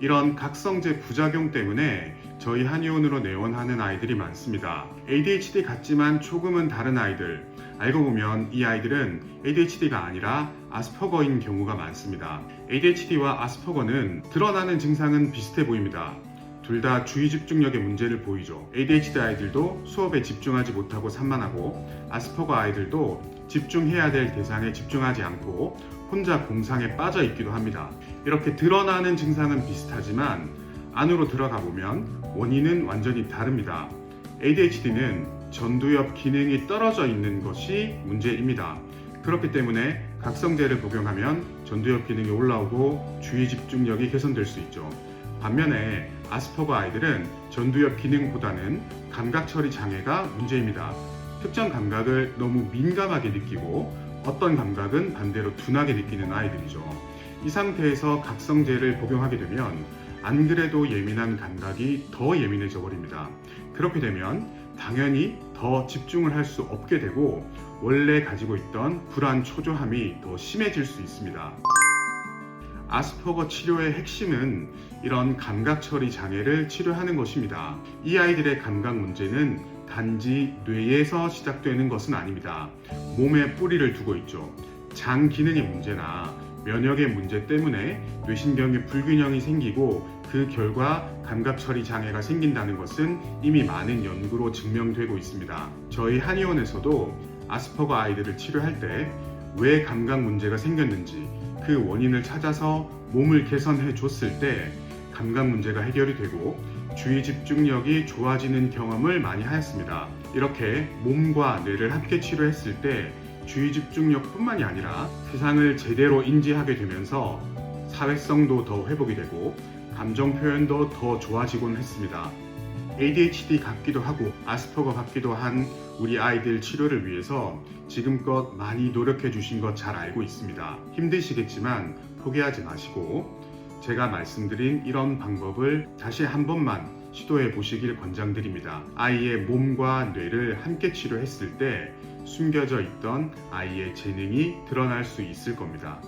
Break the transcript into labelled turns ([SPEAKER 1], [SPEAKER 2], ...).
[SPEAKER 1] 이런 각성제 부작용 때문에 저희 한의원으로 내원하는 아이들이 많습니다. ADHD 같지만 조금은 다른 아이들. 알고 보면 이 아이들은 ADHD가 아니라 아스퍼거인 경우가 많습니다. ADHD와 아스퍼거는 드러나는 증상은 비슷해 보입니다. 둘 다 주의 집중력의 문제를 보이죠. ADHD 아이들도 수업에 집중하지 못하고 산만하고 아스퍼거 아이들도 집중해야 될 대상에 집중하지 않고 혼자 공상에 빠져 있기도 합니다. 이렇게 드러나는 증상은 비슷하지만 안으로 들어가 보면 원인은 완전히 다릅니다. ADHD는 전두엽 기능이 떨어져 있는 것이 문제입니다. 그렇기 때문에 각성제를 복용하면 전두엽 기능이 올라오고 주의 집중력이 개선될 수 있죠. 반면에 아스퍼거 아이들은 전두엽 기능보다는 감각 처리 장애가 문제입니다. 특정 감각을 너무 민감하게 느끼고 어떤 감각은 반대로 둔하게 느끼는 아이들이죠. 이 상태에서 각성제를 복용하게 되면 안 그래도 예민한 감각이 더 예민해져 버립니다. 그렇게 되면 당연히 더 집중을 할 수 없게 되고 원래 가지고 있던 불안 초조함이 더 심해질 수 있습니다. 아스퍼거 치료의 핵심은 이런 감각 처리 장애를 치료하는 것입니다. 이 아이들의 감각 문제는 단지 뇌에서 시작되는 것은 아닙니다. 몸에 뿌리를 두고 있죠. 장 기능의 문제나 면역의 문제 때문에 뇌신경의 불균형이 생기고 그 결과 감각 처리 장애가 생긴다는 것은 이미 많은 연구로 증명되고 있습니다. 저희 한의원에서도 아스퍼거 아이들을 치료할 때 왜 감각 문제가 생겼는지 그 원인을 찾아서 몸을 개선해 줬을 때 감각 문제가 해결이 되고 주의 집중력이 좋아지는 경험을 많이 하였습니다. 이렇게 몸과 뇌를 함께 치료했을 때 주의 집중력뿐만이 아니라 세상을 제대로 인지하게 되면서 사회성도 더 회복이 되고 감정 표현도 더 좋아지곤 했습니다. ADHD 같기도 하고 아스퍼거 같기도 한 우리 아이들 치료를 위해서 지금껏 많이 노력해 주신 것 잘 알고 있습니다. 힘드시겠지만 포기하지 마시고 제가 말씀드린 이런 방법을 다시 한 번만 시도해 보시길 권장드립니다. 아이의 몸과 뇌를 함께 치료했을 때 숨겨져 있던 아이의 재능이 드러날 수 있을 겁니다.